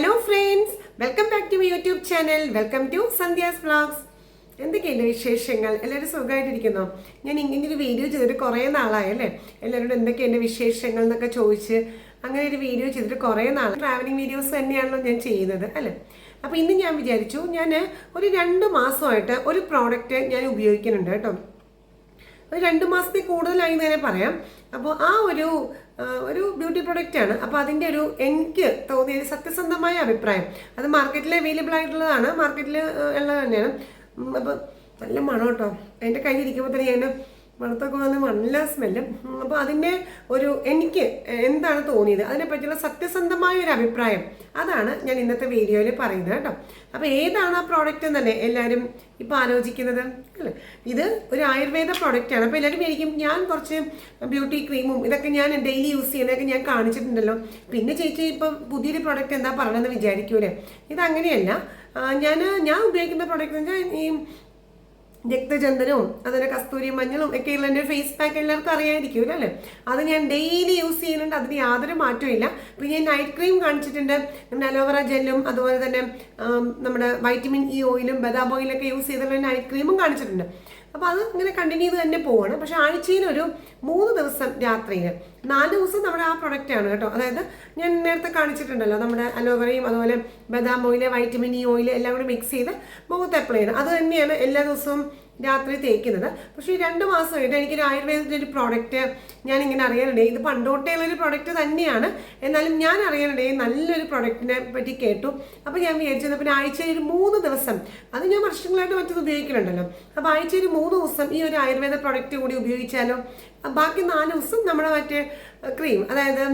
Hello friends welcome back to my YouTube channel welcome to Sandhya's vlogs എന്തൊക്കെയുണ്ട് വിശേഷങ്ങൾ? എല്ലാവരും സുഖമായിട്ടിരിക്കുന്നോ? ഞാൻ ഇങ്ങനെ ഒരു വീഡിയോ ചെയ്തിട്ട് കുറേ നാളായി നാളായല്ലേ? എല്ലാവരോടും എന്തൊക്കെയുണ്ട് വിശേഷങ്ങൾ എന്നൊക്കെ ചോദിച്ച് അങ്ങനെ ഒരു വീഡിയോ ചെയ്തിട്ട് കുറേ നാൾ ട്രാവലിംഗ് വീഡിയോസ് തന്നെയാണല്ലോ ഞാൻ ചെയ്യുന്നത് അല്ലേ? അപ്പോൾ ഇന്ന് ഞാൻ വിചാരിച്ചു ഞാൻ ഒരു രണ്ട് മാസമായിട്ട് ഒരു പ്രോഡക്റ്റ് ഞാൻ ഉപയോഗിക്കുന്നുണ്ട് കേട്ടോ. ഒരു രണ്ട് മാസത്തിൽ കൂടുതലായി തന്നെ പറയാം. അപ്പോൾ ആ ഒരു ഒരു ബ്യൂട്ടി പ്രൊഡക്റ്റ് ആണ്. അപ്പോൾ അതിന്റെ ഒരു എനിക്ക് തോന്നിയ സത്യസന്ധമായ അഭിപ്രായം. അത് മാർക്കറ്റിൽ അവൈലബിൾ ആയിട്ടുള്ളതാണ്. മാർക്കറ്റിൽ ഉള്ളത് തന്നെയാണ്. അപ്പോൾ നല്ല മണം കേട്ടോ എന്റെ കയ്യിൽ ഇരിക്കുമ്പോൾ തന്നെ ഞാൻ മണത്തൊക്കെ വന്ന് നല്ല സ്മെല്ലും അപ്പോൾ അതിന്റെ ഒരു എനിക്ക് എന്താണ് തോന്നിയത്? അതിനെ അതിനെപ്പറ്റിയുള്ള സത്യസന്ധമായ ഒരു അഭിപ്രായം. അതാണ് ഞാൻ ഇന്നത്തെ വീഡിയോയിൽ പറയുന്നത് കേട്ടോ. അപ്പോൾ ഏതാണ് ആ പ്രോഡക്റ്റ് എന്നല്ലേ എല്ലാവരും ഇപ്പോൾ ആലോചിക്കുന്നത്? അല്ലേ? ഇത് ഒരു ആയുർവേദ പ്രോഡക്റ്റാണ് അപ്പോൾ എല്ലാവരും വിചാരിക്കും ഞാൻ കുറച്ച് ബ്യൂട്ടി ക്രീമും ഇതൊക്കെ ഞാൻ ഡെയിലി യൂസ് ചെയ്യുന്നതൊക്കെ ഞാൻ കാണിച്ചിട്ടുണ്ടല്ലോ. പിന്നെ ചേച്ചി ഇപ്പം പുതിയൊരു പ്രോഡക്റ്റ് എന്താ പറയണമെന്ന് വിചാരിക്കൂലേ? ഇതങ്ങനെയല്ല. ഞാൻ ഞാൻ ഉപയോഗിക്കുന്ന പ്രോഡക്റ്റ് എന്ന് വെച്ചാൽ ഈ രക്തചന്ദനവും അതുപോലെ കസ്തൂരി മഞ്ഞളും ഒക്കെ ഉള്ള എന്റെ ഫേസ് പാക്ക് എല്ലാവർക്കും അറിയായിരിക്കും അല്ലേ? അത് ഞാൻ ഡെയിലി യൂസ് ചെയ്യുന്നുണ്ട് അതിന് യാതൊരു മാറ്റവും ഇല്ല. പിന്നെ ഞാൻ നൈറ്റ് ക്രീം കാണിച്ചിട്ടുണ്ട് നമ്മുടെ അലോവറ ജെല്ലും അതുപോലെ തന്നെ നമ്മുടെ വൈറ്റമിൻ ഇ ഓയിലും ബദാം ഓയിലൊക്കെ യൂസ് ചെയ്തിട്ടുള്ള നൈറ്റ് ക്രീമും കാണിച്ചിട്ടുണ്ട്. അപ്പോൾ അത് ഇങ്ങനെ കണ്ടിന്യൂ ചെയ്ത് തന്നെ പോവാണ്. പക്ഷെ ആഴ്ചയിൽ ഒരു മൂന്ന് ദിവസം രാത്രിയിൽ നാല് ദിവസം നമ്മുടെ ആ പ്രൊഡക്റ്റ് ആണ് കേട്ടോ. അതായത് ഞാൻ നേരത്തെ കാണിച്ചിട്ടുണ്ടല്ലോ നമ്മുടെ അലോവറയും അതുപോലെ ബദാം ഓയിൽ വൈറ്റമിൻ ഇ ഓയിൽ എല്ലാം കൂടി മിക്സ് ചെയ്ത് മുഖത്ത് അപ്ലൈ ചെയ്യണം. അത് തന്നെയാണ് എല്ലാ ദിവസവും രാത്രി തേക്കുന്നത്. പക്ഷേ ഈ രണ്ട് മാസമായിട്ട് എനിക്കൊരു ആയുർവേദത്തിന്റെ ഒരു പ്രോഡക്റ്റ് ഞാൻ ഇങ്ങനെ അറിയാനുണ്ട് ഇത് പണ്ടോട്ടേ ഉള്ള ഒരു പ്രോഡക്റ്റ് തന്നെയാണ്. എന്നാലും ഞാൻ അറിയാനുണ്ട് നല്ലൊരു പ്രോഡക്റ്റിനെ പറ്റി കേട്ടു. അപ്പോൾ ഞാൻ വിചാരിച്ചത് പിന്നെ ആഴ്ചയിൽ ഒരു മൂന്ന് ദിവസം. അത് ഞാൻ വർഷങ്ങളായിട്ട് മറ്റത് ഉപയോഗിക്കുന്നുണ്ടല്ലോ. അപ്പോൾ ആഴ്ചയിൽ മൂന്ന് ദിവസം ഈ ഒരു ആയുർവേദ പ്രോഡക്റ്റ് കൂടി ഉപയോഗിച്ചാലോ? ബാക്കി നാല് ദിവസം നമ്മുടെ മറ്റേ ക്രീം അതായത്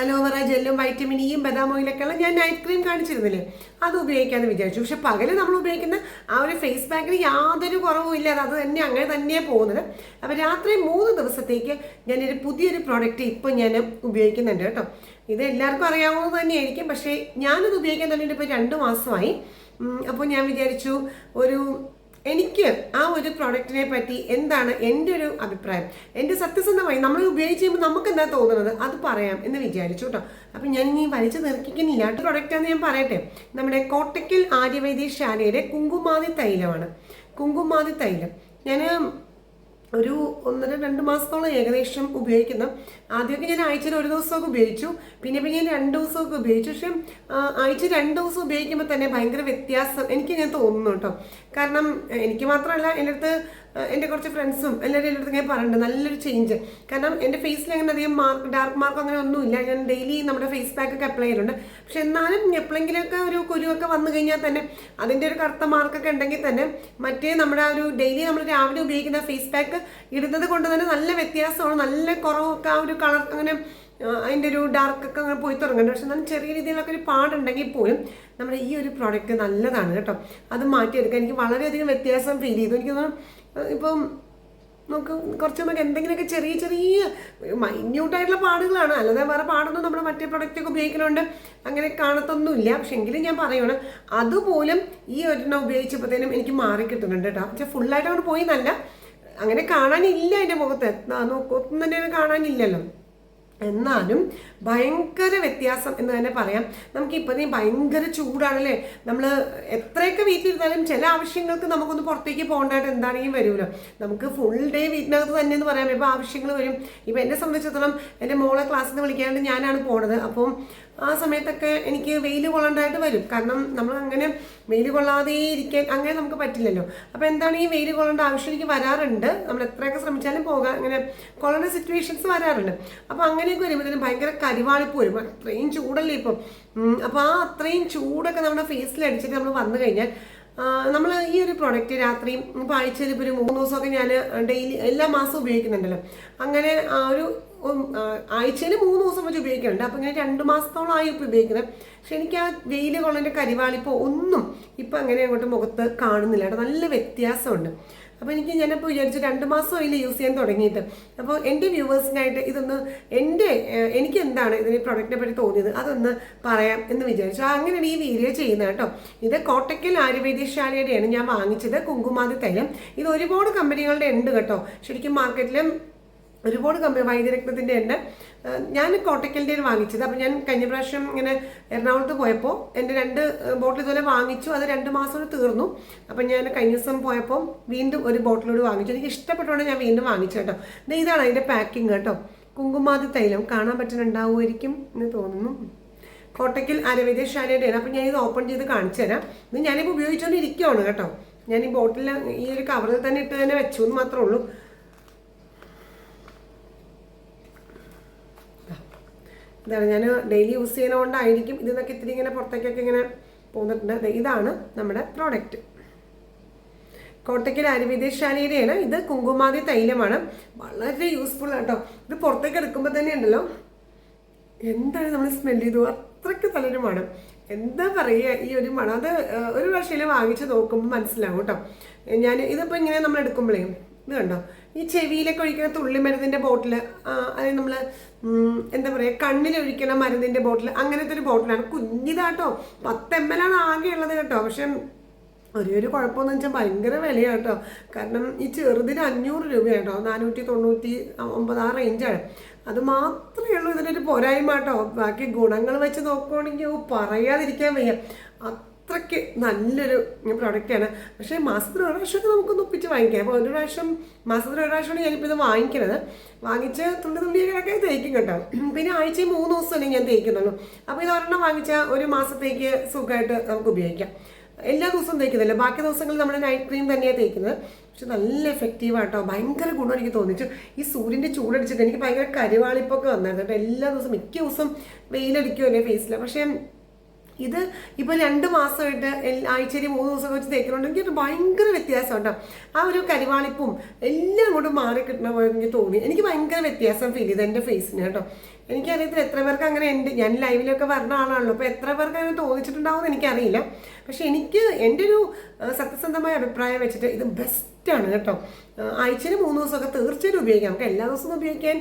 അലോവേറ ജെല്ലും വൈറ്റമിൻ ഇയും ബദാം ഓയിലൊക്കെ ഉള്ള ഞാൻ നൈറ്റ് ക്രീം കാണിച്ചിരുന്നില്ലേ? അത് ഉപയോഗിക്കാമെന്ന് വിചാരിച്ചു. പക്ഷെ പകൽ നമ്മൾ ഉപയോഗിക്കുന്ന ആ ഒരു ഫേസ് പാക്കിന് യാതൊരു കുറവും ഇല്ല അത് തന്നെ അങ്ങനെ തന്നെയാണ് പോകുന്നത്. അപ്പോൾ രാത്രി മൂന്ന് ദിവസത്തേക്ക് ഞാനൊരു പുതിയൊരു പ്രോഡക്റ്റ് ഇപ്പോൾ ഞാൻ ഉപയോഗിക്കുന്നുണ്ട് കേട്ടോ. ഇത് എല്ലാവർക്കും അറിയാവുന്നത് തന്നെയായിരിക്കും. പക്ഷേ ഞാനിത് ഉപയോഗിക്കാൻ തുടങ്ങിയിട്ട് ഇപ്പോൾ രണ്ട് മാസമായി. അപ്പോൾ ഞാൻ വിചാരിച്ചു ഒരു എനിക്ക് ആ ഒരു പ്രോഡക്റ്റിനെ പറ്റി എന്താണ് എന്റെ ഒരു അഭിപ്രായം? എന്റെ സത്യസന്ധമായി നമ്മൾ ഉപയോഗിച്ച് കഴിയുമ്പോൾ നമുക്ക് എന്താ തോന്നുന്നത്? അത് പറയാം എന്ന് വിചാരിച്ചു കേട്ടോ അപ്പം ഞാൻ ഇനി വലിച്ചു നിർക്കിക്കുന്നില്ല പ്രോഡക്റ്റാന്ന് ഞാൻ പറയട്ടെ. നമ്മുടെ കോട്ടക്കൽ ആര്യവൈദ്യശാലയുടെ കുങ്കുമാതി തൈലമാണ്. കുങ്കുമാതി തൈലം. ഞാൻ ഒരു ഒന്നര രണ്ട് മാസത്തോളം ഏകദേശം ഉപയോഗിക്കുന്ന. ആദ്യമൊക്കെ ഞാൻ ആഴ്ചയിൽ ഒരു ദിവസമൊക്കെ ഉപയോഗിച്ചു. പിന്നെ പിന്നെ ഞാൻ രണ്ട് ദിവസമൊക്കെ ഉപയോഗിച്ചു. പക്ഷെ ആഴ്ച രണ്ട് ദിവസം ഉപയോഗിക്കുമ്പോൾ തന്നെ ഭയങ്കര വ്യത്യാസം എനിക്ക് ഞാൻ തോന്നുന്നു കേട്ടോ. കാരണം എനിക്ക് മാത്രമല്ല എന്റെ അടുത്ത് എന്റെ കുറച്ച് ഫ്രണ്ട്സും എല്ലാവരും എന്റെ അടുത്ത് പറഞ്ഞിട്ടുണ്ട് നല്ലൊരു ചേഞ്ച് കാരണം എന്റെ ഫേസിൽ അങ്ങനെ അധികം മാർക്ക് ഡാർക്ക് മാർക്ക് അങ്ങനെ ഒന്നുമില്ല. ഞാൻ ഡെയിലി നമ്മുടെ ഫേസ് പാക്ക് ഒക്കെ അപ്ലൈ ചെയ്യുന്നുണ്ട് പക്ഷെ എന്നാലും എപ്പോഴെങ്കിലുമൊക്കെ ഒരു കുരുവൊക്കെ വന്നു കഴിഞ്ഞാൽ തന്നെ അതിന്റെ ഒരു കറുത്ത മാർക്കൊക്കെ ഉണ്ടെങ്കിൽ തന്നെ മറ്റേ നമ്മുടെ ഒരു ഡെയിലി നമ്മൾ രാവിലെ ഉപയോഗിക്കുന്ന ഫേസ് പാക്ക് ഇടുന്നത് കൊണ്ട് തന്നെ നല്ല വ്യത്യാസമാണ്. നല്ല കുറവൊക്കെ ആ ഒരു കളർ അങ്ങനെ അതിന്റെ ഒരു ഡാർക്ക് ഒക്കെ അങ്ങനെ പോയി തുടങ്ങുന്നുണ്ട്. പക്ഷെ എന്നാലും ചെറിയ രീതിയിലൊക്കെ ഒരു പാടുണ്ടെങ്കിൽ പോലും നമ്മുടെ ഈ ഒരു പ്രോഡക്റ്റ് നല്ലതാണ് കേട്ടോ. അത് മാറ്റിയെടുക്കാൻ എനിക്ക് വളരെയധികം വ്യത്യാസം ഫീൽ ചെയ്തു. എനിക്ക് തോന്നുന്നു ഇപ്പം നമുക്ക് കുറച്ച് നമുക്ക് എന്തെങ്കിലുമൊക്കെ ചെറിയ ചെറിയ മൈന്യൂട്ടായിട്ടുള്ള പാടുകളാണ്. അല്ലാതെ വേറെ പാടൊന്നും നമ്മുടെ മറ്റേ പ്രൊഡക്റ്റൊക്കെ ഉപയോഗിക്കുന്നുണ്ട് അങ്ങനെ കാണത്തൊന്നുമില്ല. പക്ഷെ എങ്കിലും ഞാൻ പറയുകയാണ് അതുപോലും ഈ ഒരെണ്ണം ഉപയോഗിച്ചപ്പോഴത്തേനും എനിക്ക് മാറി കിട്ടുന്നുണ്ട് കേട്ടോ. പക്ഷെ ഫുള്ളായിട്ട് അങ്ങോട്ട് പോയി എന്നല്ല. അങ്ങനെ കാണാനില്ല എന്റെ മുഖത്ത്. നോക്കൊന്നും തന്നെ കാണാനില്ലല്ലോ. എന്നാലും ഭയങ്കര വ്യത്യാസം എന്ന് തന്നെ പറയാം. നമുക്ക് നീ ഭയങ്കര ചൂടാണല്ലേ? നമ്മൾ എത്രയൊക്കെ വീട്ടിലിരുന്നാലും ചില ആവശ്യങ്ങൾക്ക് നമുക്കൊന്ന് പുറത്തേക്ക് പോകേണ്ടതായിട്ട് എന്താണെങ്കിലും വരുമല്ലോ. നമുക്ക് ഫുൾ ഡേ വീട്ടിനകത്ത് തന്നെ എന്ന് പറയാം. ഇപ്പോൾ ആവശ്യങ്ങൾ വരും. ഇപ്പം എന്നെ സംബന്ധിച്ചിടത്തോളം എന്റെ മോളെ ക്ലാസ്സിൽ നിന്ന് വിളിക്കാണ്ട് ഞാനാണ് പോണത്. അപ്പം ആ സമയത്തൊക്കെ എനിക്ക് വെയിൽ കൊള്ളേണ്ടതായിട്ട് വരും. കാരണം നമ്മൾ അങ്ങനെ വെയിൽ കൊള്ളാതെ ഇരിക്കാൻ അങ്ങനെ നമുക്ക് പറ്റില്ലല്ലോ. അപ്പോൾ എന്താണ് ഈ വെയിൽ കൊള്ളേണ്ട ആവശ്യം എനിക്ക് വരാറുണ്ട്. നമ്മൾ എത്രയൊക്കെ ശ്രമിച്ചാലും പോകാൻ അങ്ങനെ കൊള്ളേണ്ട സിറ്റുവേഷൻസ് വരാറുണ്ട്. അപ്പോൾ അങ്ങനെയൊക്കെ വരുമ്പോഴത്തേനും ഭയങ്കര കരിവാളിപ്പ് വരും. അത്രയും ചൂടല്ലേ ഇപ്പം? അപ്പോൾ ആ അത്രയും ചൂടൊക്കെ നമ്മുടെ ഫേസിൽ അടിച്ചിട്ട് നമ്മൾ വന്നു കഴിഞ്ഞാൽ നമ്മൾ ഈ ഒരു പ്രോഡക്റ്റ് രാത്രി ഇപ്പോൾ ആഴ്ചയിൽ ഇപ്പോൾ ഒരു മൂന്ന് ദിവസമൊക്കെ ഞാൻ ഡെയിലി എല്ലാ മാസവും ഉപയോഗിക്കുന്നുണ്ടല്ലോ. അങ്ങനെ ആ ഒരു ആഴ്ചയിൽ മൂന്ന് ദിവസം വെച്ച് ഉപയോഗിക്കുന്നുണ്ട് അപ്പോൾ ഇങ്ങനെ രണ്ട് മാസത്തോളമായി ഇപ്പോൾ ഉപയോഗിക്കുന്നത്. പക്ഷെ എനിക്ക് ആ വെയിൽ കൊള്ളന്റെ കരിവാളിപ്പോ ഒന്നും ഇപ്പം അങ്ങനെ അങ്ങോട്ട് മുഖത്ത് കാണുന്നില്ല. കേട്ടോ നല്ല വ്യത്യാസമുണ്ട്. അപ്പോൾ എനിക്ക് ഞാനിപ്പോൾ വിചാരിച്ചു രണ്ട് മാസം അതിൽ യൂസ് ചെയ്യാൻ തുടങ്ങിയിട്ട്. അപ്പോൾ എന്റെ വ്യൂവേഴ്സിനായിട്ട് ഇതൊന്ന് എന്റെ എനിക്ക് എന്താണ് ഇതിന് പ്രൊഡക്റ്റിനെ പറ്റി തോന്നിയത് അതൊന്ന് പറയാം എന്ന് വിചാരിച്ചു. അങ്ങനെയാണ് ഈ വീഡിയോ ചെയ്യുന്നത് കേട്ടോ. ഇത് കോട്ടക്കൽ ആയുർവേദ്യശാലയുടെയാണ് ഞാൻ വാങ്ങിച്ചത് കുങ്കുമാതി തൈലം. ഇത് ഒരുപാട് കമ്പനികളുടെ ഉണ്ട് കേട്ടോ. ശരിക്കും മാർക്കറ്റിലും ഒരുപാട് കമ്പനി വൈദ്യരത്നത്തിന്റെ ആ, ഞാൻ കോട്ടക്കലിന്റെ വാങ്ങിച്ചത്. അപ്പം ഞാൻ കഴിഞ്ഞ പ്രാവശ്യം ഇങ്ങനെ എറണാകുളത്ത് പോയപ്പോൾ എന്റെ രണ്ട് ബോട്ടിൽ ഇതുപോലെ വാങ്ങിച്ചു. അത് രണ്ട് മാസം തീർന്നു. അപ്പം ഞാൻ കഴിഞ്ഞ ദിവസം പോയപ്പോൾ വീണ്ടും ഒരു ബോട്ടിലൂടെ വാങ്ങിച്ചു. എനിക്ക് ഇഷ്ടപ്പെട്ടുകൊണ്ട് ഞാൻ വീണ്ടും വാങ്ങിച്ചു കേട്ടോ. ഇതാണ് അതിന്റെ പാക്കിംഗ് കേട്ടോ. കുങ്കുമാതി തൈലം. കാണാൻ പറ്റുന്നുണ്ടാവുമായിരിക്കും എന്ന് തോന്നുന്നു. കോട്ടയ്ക്കൽ അരവിന്ദശാലയുടെയാണ് അപ്പം ഞാൻ ഇത് ഓപ്പൺ ചെയ്ത് കാണിച്ചു തരാം. ഇത് ഞാനിപ്പോൾ ഉപയോഗിച്ചുകൊണ്ടിരിക്കുകയാണ് കേട്ടോ. ഞാൻ ഈ ബോട്ടിൽ ഈ ഒരു കവറിൽ തന്നെ ഇട്ട് തന്നെ വെച്ചു എന്ന് മാത്രമേ ഉള്ളൂ. ഇതാണ് ഞാൻ ഡെയിലി യൂസ് ചെയ്യുന്നതുകൊണ്ടായിരിക്കും ഇതിന്നൊക്കെ ഇത്തിരി ഇങ്ങനെ പുറത്തേക്കൊക്കെ ഇങ്ങനെ പോന്നിട്ടുണ്ട്. ദേ ഇതാണ് നമ്മുടെ പ്രോഡക്റ്റ് കോട്ടയ്ക്കൽ ആയുർവേദശാലയുടെയാണ് ഇത് കുങ്കുമാതി തൈലമാണ്. വളരെ യൂസ്ഫുൾ ആട്ടോ ഇത് പുറത്തേക്ക് എടുക്കുമ്പോൾ തന്നെ ഉണ്ടല്ലോ. എന്താണ് നമ്മൾ സ്മെൽ ചെയ്തു അത്രയ്ക്ക് നല്ലൊരു മണം. എന്താ പറയുക ഈ ഒരു മണം? അത് ഒരു പ്രാവശ്യം വാങ്ങിച്ച് നോക്കുമ്പോൾ മനസ്സിലാവും കേട്ടോ. ഞാൻ ഇതിപ്പോൾ ഇങ്ങനെ നമ്മൾ എടുക്കുമ്പോഴേ ഇത് കണ്ടോ ഈ ചെവിയിലൊക്കെ ഒഴിക്കുന്ന തുള്ളി മരുന്നിന്റെ ബോട്ടിൽ അതായത് നമ്മൾ എന്താ പറയുക കണ്ണിൽ ഒഴിക്കുന്ന മരുന്നിന്റെ ബോട്ടിൽ അങ്ങനത്തെ ഒരു ബോട്ടിലാണ്. കുഞ്ഞിതാട്ടോ പത്ത് എം എൽ ആണ് ആകെ ഉള്ളത് കേട്ടോ. പക്ഷേ ഒരേ ഒരു കുഴപ്പമെന്ന് വെച്ചാൽ ഭയങ്കര വിലയാണ് കേട്ടോ. കാരണം ഈ ചെറുതിന് അഞ്ഞൂറ് രൂപയാട്ടോ നാനൂറ്റി തൊണ്ണൂറ്റി ഒമ്പത് ആ റേഞ്ചാണ് അത് മാത്രമേ ഉള്ളൂ ഇതിനൊരു പോരായ്മ കേട്ടോ. ബാക്കി ഗുണങ്ങൾ വെച്ച് നോക്കുകയാണെങ്കിൽ പറയാതിരിക്കാൻ വയ്യ. അത്രയ്ക്ക് നല്ലൊരു പ്രോഡക്റ്റാണ് പക്ഷേ മാസത്തിൽ ഒരു പ്രാവശ്യമൊക്കെ നമുക്കൊന്ന് ഒപ്പിച്ച് വാങ്ങിക്കാം. അപ്പോൾ ഒരു പ്രാവശ്യം മാസത്തിൽ ഒരു പ്രാവശ്യമാണ് ഞാനിപ്പോൾ ഇത് വാങ്ങിക്കണത്. വാങ്ങിച്ച് തുള്ളി തുള്ളിയൊക്കെ തേക്കും കേട്ടോ. പിന്നെ ആഴ്ചയിൽ മൂന്ന് ദിവസമല്ലേ ഞാൻ തേക്കുന്നുള്ളൂ. അപ്പോൾ ഇത് ഒരെണ്ണം വാങ്ങിച്ചാൽ ഒരു മാസത്തേക്ക് സുഖമായിട്ട് നമുക്ക് ഉപയോഗിക്കാം. എല്ലാ ദിവസവും തേക്കുന്നില്ല. ബാക്കി ദിവസങ്ങളിൽ നമ്മൾ നൈറ്റ് ക്രീം തന്നെയാണ് തേക്കുന്നത്. പക്ഷെ നല്ല എഫക്റ്റീവാട്ടോ ഭയങ്കര ഗുണം എനിക്ക് തോന്നിച്ചു. ഈ സൂര്യന്റെ ചൂടടിച്ചിട്ട് എനിക്ക് ഭയങ്കര കരുവാളിപ്പൊക്കെ വന്നായിരുന്നു. കേട്ടോ എല്ലാ ദിവസവും മിക്ക ദിവസം വെയിലടിക്കുമല്ലേ ഫേസിൽ പക്ഷേ ഇത് ഇപ്പോൾ രണ്ട് മാസമായിട്ട് ആഴ്ചയിൽ മൂന്ന് ദിവസം വെച്ച് തേക്കുന്നുണ്ടെങ്കിൽ എനിക്ക് ഭയങ്കര വ്യത്യാസം ആ ഒരു കരിവാളിപ്പും എല്ലാം കൂടെ മാറി കിട്ടണ പോലെ എനിക്ക് തോന്നി. എനിക്ക് ഭയങ്കര വ്യത്യാസം ഫീൽ ചെയ്തു എന്റെ ഫേസിന് കേട്ടോ. എനിക്കറിയത്തില്ല എത്ര പേർക്ക് അങ്ങനെ ഉണ്ട്. ഞാൻ ലൈവിലൊക്കെ പറഞ്ഞ ആളാണല്ലോ. അപ്പോൾ എത്ര പേർക്ക് അങ്ങനെ തോന്നിച്ചിട്ടുണ്ടാവും എനിക്കറിയില്ല. പക്ഷെ എനിക്ക് എന്റെ ഒരു സത്യസന്ധമായ അഭിപ്രായം വെച്ചിട്ട് ഇത് ബെസ്റ്റാണ് കേട്ടോ. ആഴ്ചയിൽ മൂന്ന് ദിവസമൊക്കെ തീർച്ചയായിട്ടും ഉപയോഗിക്കാം. നമുക്ക് എല്ലാ ദിവസവും ഉപയോഗിക്കാൻ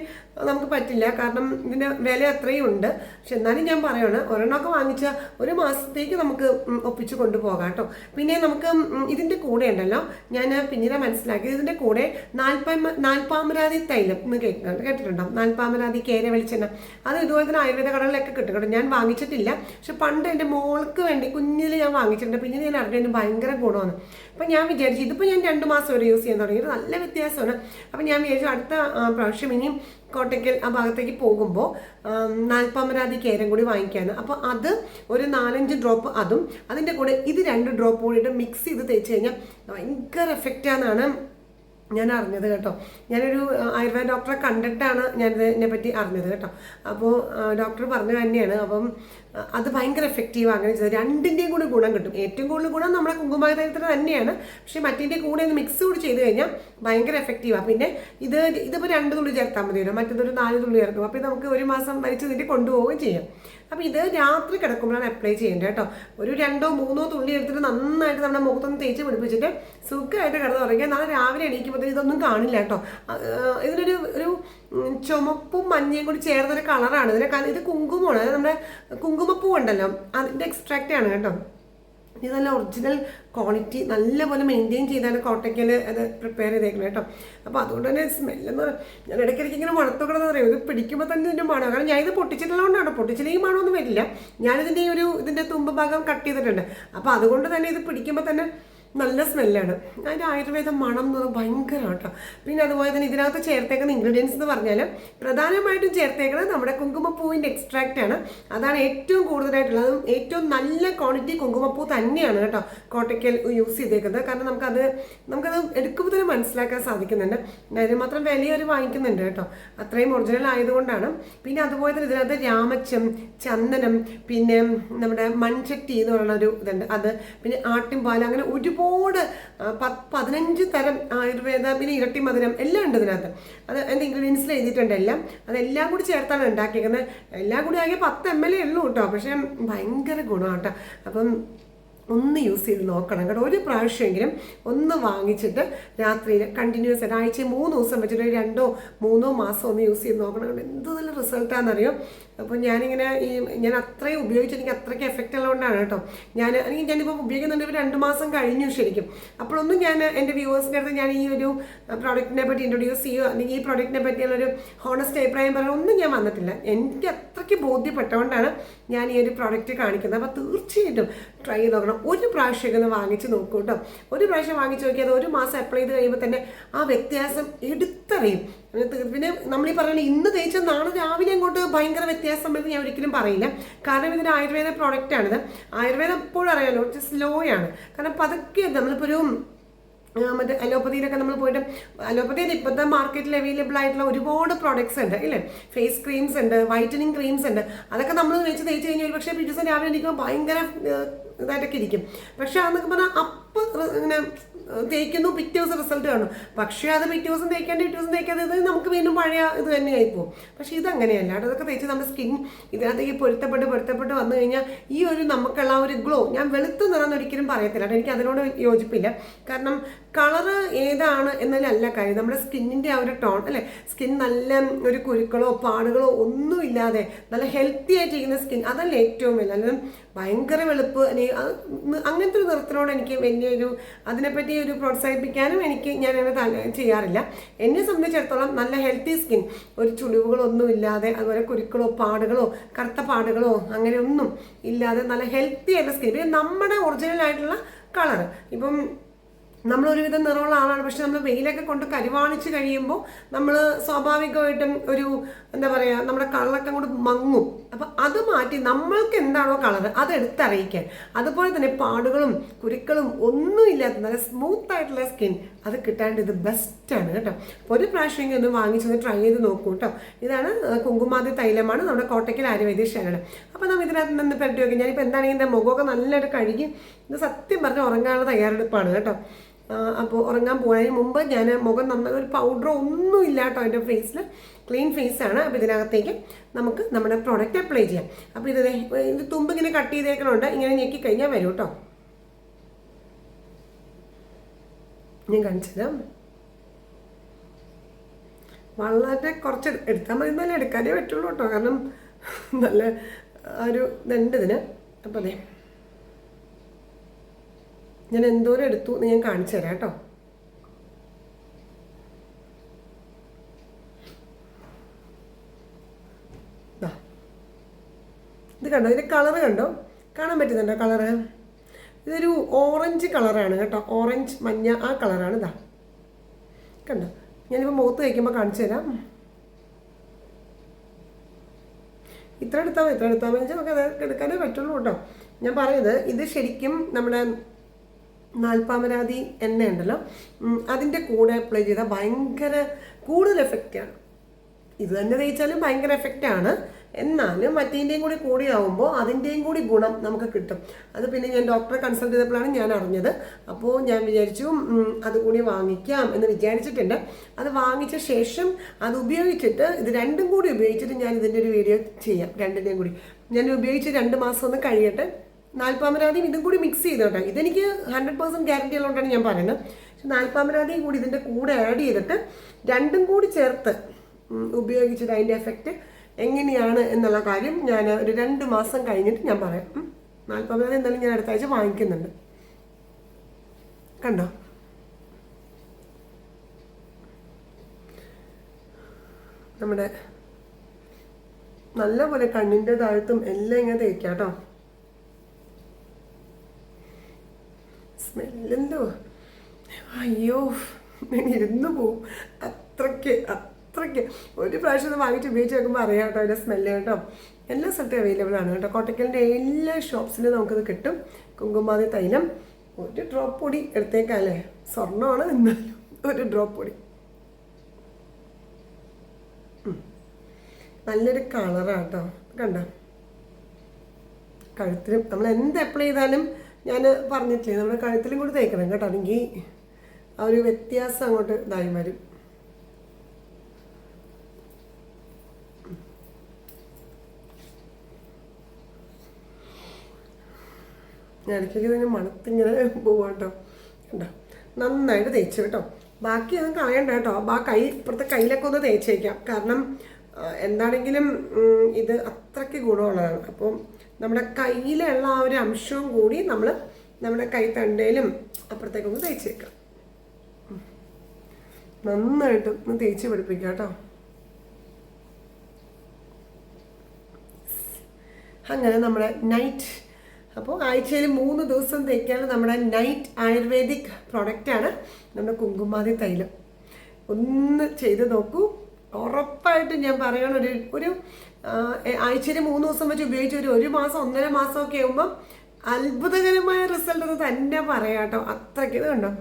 നമുക്ക് പറ്റില്ല. കാരണം ഇതിന്റെ വില അത്രയും ഉണ്ട്. പക്ഷെ എന്നാലും ഞാൻ പറയുകയാണ് ഒരെണ്ണമൊക്കെ വാങ്ങിച്ച ഒരു മാസത്തേക്ക് നമുക്ക് ഒപ്പിച്ച് കൊണ്ടുപോകാം കേട്ടോ. പിന്നെ നമുക്ക് ഇതിന്റെ കൂടെ ഉണ്ടല്ലോ. ഞാൻ പിന്നീട് മനസ്സിലാക്കി ഇതിന്റെ കൂടെ നാൽപ്പമ നാൽപ്പാമരാതി തൈലം എന്ന് കേട്ടിട്ടുണ്ട് കേട്ടിട്ടുണ്ടോ? നാൽപ്പാമരാതി കേര വെളിച്ചെണ്ണ. അത് ഇതുപോലെ തന്നെ ആയുർവേദ കടകളിലൊക്കെ കിട്ടും കേട്ടോ. ഞാൻ വാങ്ങിച്ചിട്ടില്ല. പക്ഷെ പണ്ട് എന്റെ മോൾക്ക് വേണ്ടി കുഞ്ഞിൽ ഞാൻ വാങ്ങിച്ചിട്ടുണ്ട്. പിന്നെ ഞാൻ അറിഞ്ഞതിന് ഭയങ്കര ഗുണമാണ്. അപ്പം ഞാൻ വിചാരിച്ചു ഇതിപ്പോൾ ഞാൻ രണ്ട് മാസം വരെ യൂസ് ചെയ്യാൻ തുടങ്ങിയത് നല്ല വ്യത്യാസമാണ്. അപ്പം ഞാൻ വിചാരിച്ചു അടുത്ത പ്രാവശ്യം ഇനിയും കോട്ടയ്ക്കൽ ആ ഭാഗത്തേക്ക് പോകുമ്പോൾ നാൽപ്പാമരാതി കേരം കൂടി വാങ്ങിക്കാൻ അപ്പോൾ അത് ഒരു നാലഞ്ച് ഡ്രോപ്പ് അതും അതിന്റെ കൂടെ ഇത് രണ്ട് ഡ്രോപ്പ് കൂടിയിട്ട് മിക്സ് ചെയ്ത് തേച്ച് കഴിഞ്ഞാൽ ഭയങ്കര എഫക്റ്റാണെന്നാണ് ഞാൻ അറിഞ്ഞത് കേട്ടോ. ഞാനൊരു ആയുർവേദ ഡോക്ടറെ കണ്ടിട്ടാണ് ഞാനിതിനെ പറ്റി അറിഞ്ഞത് കേട്ടോ. അപ്പോൾ ഡോക്ടർ പറഞ്ഞു തന്നെയാണ്. അപ്പം അത് ഭയങ്കര എഫക്റ്റീവ് അങ്ങനെ ചെയ്തത്. രണ്ടിന്റെയും കൂടി ഗുണം കിട്ടും. ഏറ്റവും കൂടുതൽ ഗുണം നമ്മുടെ കുങ്കുമാതത്തിന് തന്നെയാണ്. പക്ഷെ മറ്റേന്റെ കൂടെ ഒന്ന് മിക്സ് കൂടി ചെയ്ത് കഴിഞ്ഞാൽ ഭയങ്കര എഫക്റ്റീവാണ് പിന്നെ ഇത് ഇതിപ്പോൾ രണ്ട് തുള്ളി ചേർത്താൽ മതിയല്ലോ. മറ്റേതൊരു നാല് തുള്ളി ചേർക്കും. അപ്പോൾ നമുക്ക് ഒരു മാസം നീട്ടി കൊണ്ടുപോവുകയും ചെയ്യാം. അപ്പോൾ ഇത് രാത്രി കിടക്കുമ്പോഴാണ് അപ്ലൈ ചെയ്യേണ്ടത് കേട്ടോ. ഒരു രണ്ടോ മൂന്നോ തുള്ളി എടുത്തിട്ട് നന്നായിട്ട് നമ്മുടെ മുഖത്തൊന്ന് തേച്ച് പിടിപ്പിച്ചിട്ട് സുഖമായിട്ട് കിടന്ന് തുടങ്ങിയാൽ നാളെ രാവിലെ എണീക്കുമ്പോഴത്തേക്ക് ഇതൊന്നും കാണില്ല കേട്ടോ. ഇതിനൊരു ഒരു ചുമപ്പും മഞ്ഞയും കൂടി ചേർന്നൊരു കളറാണ് ഇതിനെ ഇത് കുങ്കുമമാണ്. അതായത് നമ്മുടെ കുങ്കുമപ്പൂ ഉണ്ടല്ലോ അതിന്റെ എക്സ്ട്രാക്റ്റ് ആണ് കേട്ടോ. ഇത് നല്ല ഒറിജിനൽ ക്വാളിറ്റി നല്ലപോലെ മെയിന്റെയിൻ ചെയ്താണ് കോട്ടയ്ക്കൽ അത് പ്രിപ്പയർ ചെയ്തേക്കുന്നത് കേട്ടോ. അപ്പോൾ അതുകൊണ്ട് തന്നെ സ്മെല്ലെന്ന് ഞാൻ ഇടയ്ക്കിടയ്ക്ക് ഇങ്ങനെ മണത്തോക്കണമെന്ന് പറയും. ഇത് പിടിക്കുമ്പോൾ തന്നെ ഇതിന്റെ മണം. കാരണം ഞാൻ ഇത് പൊട്ടിച്ചിട്ടുള്ളതുകൊണ്ടാണ് പൊട്ടിച്ചില്ലെങ്കിൽ മണമൊന്നും വരില്ല. ഞാനിതിന്റെ ഒരു ഇതിന്റെ തുമ്പ് ഭാഗം കട്ട് ചെയ്തിട്ടുണ്ട്. അപ്പോൾ അതുകൊണ്ട് തന്നെ ഇത് പിടിക്കുമ്പോൾ തന്നെ നല്ല സ്മെല്ലാണ്. അതിന്റെ ആയുർവേദ മണം എന്ന് പറഞ്ഞാൽ ഭയങ്കര കേട്ടോ പിന്നെ അതുപോലെ തന്നെ ഇതിനകത്ത് ചേർത്തേക്കുന്ന ഇൻഗ്രീഡിയൻസ് എന്ന് പറഞ്ഞാൽ പ്രധാനമായിട്ടും ചേർത്തേക്കുന്നത് നമ്മുടെ കുങ്കുമപ്പൂവിന്റെ എക്സ്ട്രാക്റ്റ് ആണ്. അതാണ് ഏറ്റവും കൂടുതലായിട്ടുള്ളത്. ഏറ്റവും നല്ല ക്വാളിറ്റി കുങ്കുമപ്പൂ തന്നെയാണ് കേട്ടോ കോട്ടയ്ക്കൽ യൂസ് ചെയ്തേക്കുന്നത്. കാരണം നമുക്കത് നമുക്കത് എടുക്കുമ്പോൾ തന്നെ മനസ്സിലാക്കാൻ സാധിക്കുന്നുണ്ട്. അതിന് മാത്രം വില അവർ വാങ്ങിക്കുന്നുണ്ട് കേട്ടോ. അത്രയും ഒറിജിനൽ ആയതുകൊണ്ടാണ്. പിന്നെ അതുപോലെ തന്നെ ഇതിനകത്ത് രാമച്ചം ചന്ദനം പിന്നെ നമ്മുടെ മൺചട്ടി എന്ന് പറയുന്ന ഒരു ഇതുണ്ട്. അത് പിന്നെ ആട്ടിൻപാൽ അങ്ങനെ ഒരുപാട് പത്ത് പതിനഞ്ച് തരം ആയുർവേദ പിന്നെ ഇരട്ടി മധുരം എല്ലാം ഉണ്ട് ഇതിനകത്ത്. അത് എന്റെ ഇൻഗ്രീഡിയൻസിൽ എഴുതിയിട്ടുണ്ട് എല്ലാം. അതെല്ലാം കൂടി ചേർത്താണ് ഉണ്ടാക്കിയിരിക്കുന്നത് എല്ലാം കൂടി ആകെ പത്ത് എം എൽ എ ഉള്ളൂ കേട്ടോ. പക്ഷേ ഭയങ്കര ഗുണമാണ് കേട്ടോ. അപ്പം ഒന്ന് യൂസ് ചെയ്ത് നോക്കണം കേട്ടോ. ഒരു പ്രാവശ്യമെങ്കിലും ഒന്ന് വാങ്ങിച്ചിട്ട് രാത്രിയിൽ കണ്ടിന്യൂസ് ആയിട്ട് ആഴ്ച മൂന്ന് ദിവസം വെച്ചിട്ട് രണ്ടോ മൂന്നോ മാസം ഒന്ന് യൂസ് ചെയ്ത് നോക്കണം കേട്ടോ. എന്ത് നല്ല റിസൾട്ടാണെന്നറിയോ? അപ്പോൾ ഞാനിങ്ങനെ ഈ ഞാൻ അത്രയും ഉപയോഗിച്ച് എനിക്ക് അത്രയ്ക്ക് എഫക്റ്റ് ഉള്ളതുകൊണ്ടാണ് കേട്ടോ. ഞാൻ എനിക്ക് ഞാനിപ്പോൾ ഉപയോഗിക്കുന്നുണ്ട് ഒരു രണ്ട് മാസം കഴിഞ്ഞു ശരിക്കും. അപ്പോഴൊന്നും ഞാൻ എന്റെ വ്യൂവേഴ്സിന്റെ അടുത്ത് ഞാൻ ഈ ഒരു പ്രോഡക്റ്റിനെ പറ്റി ഇൻട്രൊഡ്യൂസ് ചെയ്യുക അല്ലെങ്കിൽ ഈ പ്രോഡക്റ്റിനെ പറ്റിയുള്ളൊരു ഹോണസ്റ്റ് അഭിപ്രായം പറയാൻ ഒന്നും ഞാൻ വന്നിട്ടില്ല. എനിക്ക് അത്രയ്ക്ക് ബോധ്യപ്പെട്ടുകൊണ്ടാണ് ഞാൻ ഈ ഒരു പ്രോഡക്റ്റ് കാണിക്കുന്നത്. അപ്പോൾ തീർച്ചയായിട്ടും ട്രൈ ചെയ്ത് നോക്കണം. ഒരു പ്രാവശ്യം ഒന്ന് വാങ്ങിച്ച് നോക്കൂ കേട്ടോ. ഒരു പ്രാവശ്യം വാങ്ങിച്ച് നോക്കിയാൽ ഒരു മാസം അപ്ലൈ ചെയ്ത് കഴിയുമ്പോൾ തന്നെ ആ വ്യത്യാസം എടുത്തറിയും. പിന്നെ നമ്മൾ ഈ പറയുന്നത് ഇന്ന് തേച്ച നാളെ രാവിലെ അങ്ങോട്ട് ഭയങ്കര വ്യത്യാസം വരുന്നത് ഞാൻ ഒരിക്കലും പറയില്ല. കാരണം ഇതൊരു ആയുർവേദ പ്രോഡക്റ്റ് ആണിത്. ആയുർവേദം എപ്പോഴും അറിയാലോ കുറച്ച് സ്ലോ ആണ്. കാരണം പതുക്കെ നമ്മളിപ്പോൾ ഒരു മറ്റേ അലോപ്പതിയിലൊക്കെ നമ്മൾ പോയിട്ട് അലോപ്പതിയിൽ ഇപ്പോഴത്തെ മാർക്കറ്റിൽ അവൈലബിൾ ആയിട്ടുള്ള ഒരുപാട് പ്രോഡക്ട്സ് ഉണ്ട് ഇല്ലേ ഫേസ് ക്രീംസ് ഉണ്ട് വൈറ്റനിങ് ക്രീംസ് ഉണ്ട്. അതൊക്കെ നമ്മൾ വെച്ച് തേച്ച് കഴിഞ്ഞാൽ ഒരു പക്ഷേ പിറ്റേ ദിവസം രാവിലെ എനിക്ക് ഭയങ്കര ഇതായിട്ടൊക്കെ ഇരിക്കും. പക്ഷെ അതൊക്കെ പറഞ്ഞാൽ അപ്പ് ഇങ്ങനെ തേക്കുന്നു പിറ്റേ ദിവസം റിസൾട്ട് കാണും. പക്ഷേ അത് പിറ്റേ ദിവസം തേക്കാണ്ട് പിറ്റേ ദിവസം തേക്കാതെ ഇത് നമുക്ക് വീണ്ടും പഴയ ഇത് തന്നെയായി പോകും. പക്ഷേ ഇതങ്ങനെയല്ല അതൊക്കെ തേച്ച് നമ്മുടെ സ്കിൻ ഇതിനകത്തേക്ക് പൊരുത്തപ്പെട്ട് പൊരുത്തപ്പെട്ട് വന്നു കഴിഞ്ഞാൽ ഈ ഒരു നമുക്കുള്ള ഒരു ഗ്ലോ ഞാൻ വെളുത്ത നിറം ഒരിക്കലും പറയത്തില്ല. എനിക്ക് അതിനോട് യോജിപ്പില്ല. കാരണം കളറ് ഏതാണ് എന്നതിലല്ല കാര്യം. നമ്മുടെ സ്കിന്നിന്റെ ആ ഒരു ടോൺ അല്ലേ? സ്കിൻ നല്ല ഒരു കുരുക്കളോ പാടുകളോ ഒന്നും ഇല്ലാതെ നല്ല ഹെൽത്തി ആയിട്ടിരിക്കുന്ന സ്കിൻ അതല്ല ഏറ്റവും വലിയ അല്ലെങ്കിൽ ഭയങ്കര വെളുപ്പ് അല്ലെങ്കിൽ അങ്ങനത്തെ ഒരു നിറത്തിനോട് എനിക്ക് വലിയൊരു അതിനെപ്പറ്റി ഒരു പ്രോത്സാഹിപ്പിക്കാനും എനിക്ക് ഞാൻ അങ്ങനെ ചെയ്യാറില്ല. എന്നെ സംബന്ധിച്ചിടത്തോളം നല്ല ഹെൽത്തി സ്കിൻ. ഒരു ചുളിവുകളൊന്നുമില്ലാതെ അതുപോലെ കുരുക്കളോ പാടുകളോ കറുത്ത പാടുകളോ അങ്ങനെ ഒന്നും ഇല്ലാതെ നല്ല ഹെൽത്തി ആയിട്ടുള്ള സ്കിൻ. പിന്നെ നമ്മുടെ ഒറിജിനൽ ആയിട്ടുള്ള കളർ ഇപ്പം നമ്മൾ ഒരുവിധം നിറമുള്ള ആളാണ്. പക്ഷെ നമ്മൾ വെയിലൊക്കെ കൊണ്ട് കരിവാണിച്ച് കഴിയുമ്പോൾ നമ്മൾ സ്വാഭാവികമായിട്ടും ഒരു എന്താ പറയുക നമ്മുടെ കളറൊക്കെ അങ്ങോട്ട് മങ്ങും. അപ്പം അത് മാറ്റി നമ്മൾക്ക് എന്താണോ കളർ അത് എടുത്തറിയിക്കാൻ. അതുപോലെ തന്നെ പാടുകളും കുരുക്കളും ഒന്നും ഇല്ലാത്ത നല്ല സ്മൂത്ത് ആയിട്ടുള്ള സ്കിൻ അത് കിട്ടാണ്ട് ഇത് ബെസ്റ്റാണ് കേട്ടോ. അപ്പോൾ ഒരു പ്രാവശ്യം ഒന്ന് വാങ്ങിച്ചൊന്ന് ട്രൈ ചെയ്ത് നോക്കൂ കേട്ടോ. ഇതാണ് കുങ്കുമാതി തൈലമാണ് നമ്മുടെ കോട്ടയ്ക്കൽ ആയുർവേദികശാലയുടെ അപ്പോൾ നമ്മൾ ഇതിനകത്ത് നിന്ന് പെരട്ടി നോക്കി. ഞാനിപ്പോൾ എന്താണെങ്കിൽ എന്റെ മുഖമൊക്കെ നല്ലതായിട്ട് കഴുകി ഇത് സത്യം പറഞ്ഞാൽ ഉറങ്ങാനുള്ള തയ്യാറെടുപ്പാണ് കേട്ടോ. അപ്പോൾ ഉറങ്ങാൻ പോകുന്നതിന് മുമ്പ് ഞാൻ മുഖം നന്നായി ഒരു പൗഡറോ ഒന്നും ഇല്ല കേട്ടോ എന്റെ ഫേസിൽ ക്ലീൻ ഫേസ് ആണ്. അപ്പോൾ ഇതിനകത്തേക്ക് നമുക്ക് നമ്മുടെ പ്രോഡക്റ്റ് അപ്ലൈ ചെയ്യാം. അപ്പോൾ ഇത് ഇത് തുമ്പ് ഇങ്ങനെ കട്ട് ചെയ്തേക്കണുണ്ട്. ഇങ്ങനെ ഞെക്കി കഴിഞ്ഞാൽ വരും കേട്ടോ ഞാൻ കാണിച്ചത് വളരെ കുറച്ച് എടുത്താൽ മതി. എന്നാലും എടുക്കാനേ പറ്റുള്ളൂ കേട്ടോ കാരണം നല്ല ഒരു ഇതുണ്ട് ഇതിന്. അപ്പോൾ അതെ ഞാൻ എന്തോരം എടുത്തു എന്ന് ഞാൻ കാണിച്ചു തരാം കേട്ടോ. ഇത് കണ്ടോ? ഇതിന്റെ കളറ് കണ്ടോ? കാണാൻ പറ്റുന്നുണ്ടോ കളറ്? ഇതൊരു ഓറഞ്ച് കളറാണ് കേട്ടോ. ഓറഞ്ച് മഞ്ഞ ആ കളറാണ് ഇതാ കണ്ടോ? ഞാനിപ്പോൾ മുഖത്ത് വയ്ക്കുമ്പോൾ കാണിച്ചു തരാം. ഇത്ര എടുത്താൽ മതി ഇത്ര എടുത്താൽ മതി. വെച്ചാൽ നമുക്ക് അത് എടുക്കാനേ പറ്റുള്ളൂ കേട്ടോ. ഞാൻ പറയുന്നത് ഇത് ശരിക്കും നമ്മുടെ നാൽപ്പാമരാതി എണ്ണ ഉണ്ടല്ലോ ഉം, അതിന്റെ കൂടെ അപ്ലൈ ചെയ്താൽ ഭയങ്കര കൂടുതൽ എഫക്റ്റാണ് ഇത് തന്നെ തേച്ചാലും ഭയങ്കര എഫക്റ്റാണ് എന്നാലും മറ്റേന്റെയും കൂടി കൂടിയാവുമ്പോൾ അതിന്റെയും കൂടി ഗുണം നമുക്ക് കിട്ടും. അത് പിന്നെ ഞാൻ ഡോക്ടറെ കൺസൾട്ട് ചെയ്തപ്പോഴാണ് ഞാൻ അറിഞ്ഞത്. അപ്പോൾ ഞാൻ വിചാരിച്ചു അതുകൂടി അത് കൂടി വാങ്ങിക്കാം എന്ന് വിചാരിച്ചിട്ടുണ്ട്. അത് വാങ്ങിച്ച ശേഷം അത് ഉപയോഗിച്ചിട്ട് ഇത് രണ്ടും കൂടി ഉപയോഗിച്ചിട്ട് ഞാൻ ഇതിന്റെ ഒരു വീഡിയോ ചെയ്യാം. രണ്ടിന്റെയും കൂടി. ഞാൻ ഉപയോഗിച്ച് രണ്ട് മാസം ഒന്ന് കഴിയട്ടെ. നാൽപ്പാമരാതിയും ഇതും കൂടി മിക്സ് ചെയ്തോട്ടെ ഇതെനിക്ക് ഹൺഡ്രഡ് പെർസെന്റ് ഗ്യാരണ്ടി ഉള്ളതുകൊണ്ടാണ് ഞാൻ പറയുന്നത്. പക്ഷെ നാൽപ്പാമരാതിയും കൂടി ഇതിന്റെ കൂടെ ആഡ് ചെയ്തിട്ട് രണ്ടും കൂടി ചേർത്ത് ഉപയോഗിച്ചിട്ട് അതിന്റെ എഫക്റ്റ് എങ്ങനെയാണ് എന്നുള്ള കാര്യം ഞാൻ ഒരു രണ്ട് മാസം കഴിഞ്ഞിട്ട് ഞാൻ പറയാം. നാൽപ്പാമരാതി എന്തായാലും ഞാൻ അടുത്ത ആഴ്ച വാങ്ങിക്കുന്നുണ്ട്. കണ്ടോ? നമ്മുടെ നല്ലപോലെ കണ്ണിന്റെ താഴത്തും എല്ലാം ഇങ്ങനെ തേക്കാം കേട്ടോ സ്മെല്ലെന്തോ. അയ്യോ ഇരുന്നു പോവും. അത്രയ്ക്ക് അത്രയ്ക്ക്. ഒരു പ്രാവശ്യം ഇത് വാങ്ങിച്ച് ഉപയോഗിച്ച് നോക്കുമ്പോൾ അറിയാം കേട്ടോ അതിന്റെ സ്മെല്ല് കേട്ടോ. എല്ലാ സ്ഥലത്തും അവൈലബിൾ ആണ് കേട്ടോ. കോട്ടക്കലിന്റെ എല്ലാ ഷോപ്സിലും നമുക്കിത് കിട്ടും. കുങ്കുമാതി തൈലം. ഒരു ഡ്രോപ്പ് പൊടി എടുത്തേക്കാല്ലേ സ്വർണമാണ് എന്നാലും ഒരു ഡ്രോപ്പ് പൊടി. നല്ലൊരു കളറാണ് കേട്ടോ. കണ്ടോ? കഴുത്തിലും നമ്മൾ എന്ത് അപ്ലൈ ചെയ്താലും ഞാൻ പറഞ്ഞിട്ടില്ലേ നമ്മുടെ കഴുത്തിലും കൂടി തേക്കണം കേട്ടോ. അല്ലെങ്കിൽ ആ ഒരു വ്യത്യാസം അങ്ങോട്ട് ഇതായി വരും. ഞാൻ ഇടയ്ക്കൊക്കെ ഇതിന് മണത്തിങ്ങനെ പോവാം കേട്ടോ. കണ്ടോ? നന്നായിട്ട് തേച്ചു കേട്ടോ. ബാക്കി അത് കളയണ്ട കേട്ടോ. ആ കൈ ഇപ്പുറത്തെ കയ്യിലൊക്കെ ഒന്ന് തേച്ചേക്കാം കാരണം എന്താണെങ്കിലും ഇത് അത്രയ്ക്ക് ഗുണമുള്ളതാണ്. അപ്പം നമ്മുടെ കയ്യിലുള്ള ആ ഒരു അംശവും കൂടി നമ്മൾ നമ്മുടെ കൈ തണ്ടയിലും അപ്പുറത്തേക്കൊന്ന് തേച്ചേക്കാം. നന്നായിട്ട് ഒന്ന് തേച്ച് പിടിപ്പിക്കാം കേട്ടോ. അങ്ങനെ നമ്മുടെ നൈറ്റ് അപ്പോൾ ആഴ്ചയിൽ മൂന്ന് ദിവസം തേക്കാണ് നമ്മുടെ നൈറ്റ് ആയുർവേദിക് പ്രോഡക്റ്റാണ് നമ്മുടെ കുങ്കുമാതി തൈലം. ഒന്ന് ചെയ്ത് നോക്കൂ. ഉറപ്പായിട്ടും ഞാൻ പറയണ ഒരു ഒരു ആഴ്ചയിൽ മൂന്ന് ദിവസം വെച്ച് ഉപയോഗിച്ച് ഒരു ഒരു മാസം ഒന്നര മാസമൊക്കെ ആകുമ്പം അത്ഭുതകരമായ റിസൾട്ട് എന്ന് തന്നെ പറയാട്ടോ അത്രയ്ക്ക് ഇത് കണ്ടോ?